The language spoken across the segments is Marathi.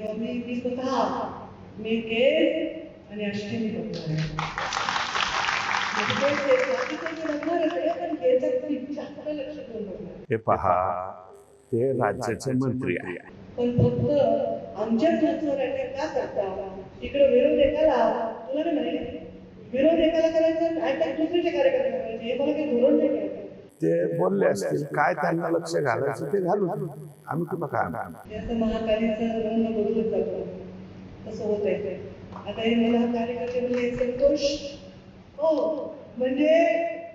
मी मी स्वतः मी केस आणि अष्टमी बघणार म्हणजे हे पहा ते राज्याचे मंत्री आहे पण फक्त आमच्याच माणसावर अटॅक का करता? इकडे विरोध एकाला तुला नाही म्हणे विरोध एकाला करायचं अटॅक दुसऱ्याच्या कार्यकर्त्याला करायचे? हे मला काही धोरण नाही. ते बोलले असतील काय त्यांना लक्ष घालायचं ते घालू आम्ही तुला काय? हे तसं होत आहे आता हे मला कार्यकर्ते म्हणजे संतोष. हो म्हणजे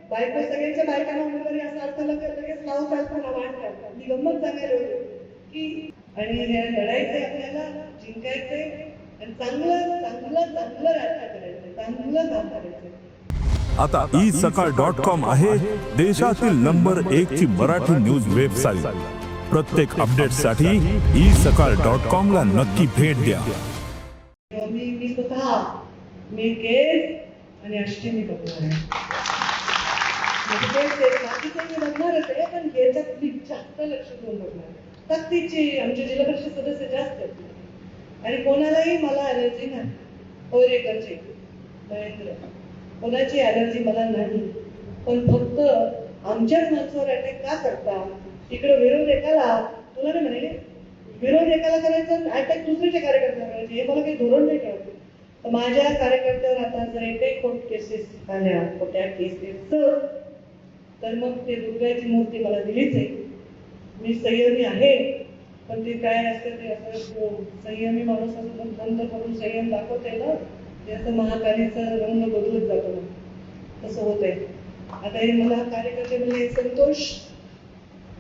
बायको सगळ्यांच्या बायकांना उमेदवारी असा अर्थ लगेच लगेच नाव काढताना वाटतात मी गंमत सांगायला होते की आणि हे लढायचंय आपल्याला जिंकायचंय आणि चांगलं चांगलं चांगलं राज्य करायचंय. चांगलं काम करायचंय. आता ई सकाळ डॉट कॉम आहे देशातील नंबर एक ची मराठी न्यूज वेबसाईट प्रत्येक अपडेटसाठी ई सकाळ डॉट कॉम ला नक्की भेट द्या. मी मी स्वतः मी केस आणि अष्टमी बघणार बघणारच आहे. पण मी जास्त लक्ष देऊन बघणार सक्तीची आमचे जिल्हा परिषद सदस्य जास्त आहेत. आणि कोणालाही मला अलर्जी नाही. महेंद्र. कोणाची ॲलर्जी मला नाही. पण फक्त आमच्याच माणसावर अटॅक का करता? इकडे विरोध एकाला तुला नाही म्हणे विरोध एकाला करायचा अटॅक दुसऱ्याच्या कार्यकर्त्याला करायचे हे मला काही धोरण नाही कळत. तर माझ्या कार्यकर्त्यावर आता जर एकही कोर्ट केसेस झाल्या खोट्या केसेस तर तर मग ते दुर्गाची मूर्ती मला दिलीच आहे. मी संयमी आहे पण ते काय असतं ते असं संयमी माणूस असं बंद करून संयम दाखवते ना? असं महाकालीचा रंग बदलत जातो तसं होत आहे आता हे मला कार्यकर्ते म्हणजे संतोष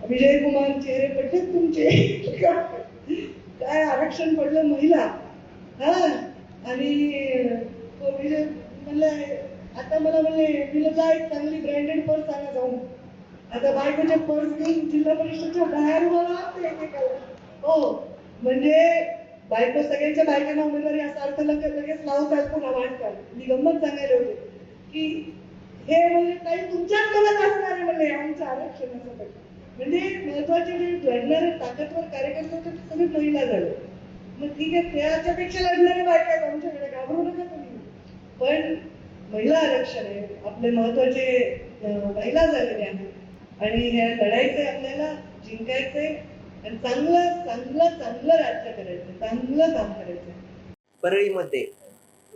विजय कुमार चेहरे पडलेत तुमचे. काय आरक्षण पडलं महिला? हा? आणि तो विजय म्हणला आता मला म्हणले तिला जा एक चांगली ब्रँडेड पर्स आणा जाऊन. आता बायकोच्या पर्स घेऊन जिल्हा परिषदच्या बाहेर मला हो म्हणजे बायको सगळ्यांच्या बायकांना उमेदवारी असा अर्थ लगेच लगेच नाव काढतो वाटतात मी गंमत सांगायला होते की हे म्हणजे काही तुमच्याच मनात असणार आहे म्हणजे आमचं आरक्षणाचं म्हणजे महत्त्वाचे जे लढणारे ताकदवर कार्यकर्ते होते ते सगळे महिला झाले. मग ठीक आहे त्याच्यापेक्षा लढणारे बायका आहेत आमच्याकडे घाबरू नका तुम्ही. पण महिला आरक्षण आहे आपले महत्त्वाचे महिला झालेले आहेत आणि हे लढायचंय आपल्याला जिंकायचंय आणि चांगलं चांगलं चांगलं राज्य करायचं चांगलं काम करायचं. परळीमध्ये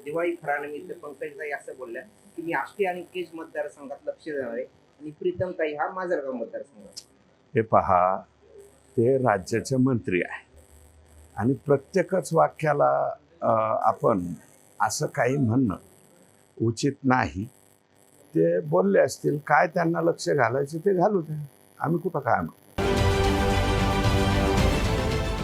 दिवाळी फराळनिमित्त पंकजताई असं बोलल्या की मी आष्टी आणि केज मतदारसंघात लक्ष देणार आहे. आणि प्रीतमताई हा माजलगाव मतदारसंघ. हे पहा ते राज्याचे मंत्री आहे आणि प्रत्येकच वाक्याला आपण असं काही म्हणणं उचित नाही. ते बोलले असतील काय त्यांना लक्ष घालायचे ते घालू द्या. आम्ही कुठं काय म्हणू?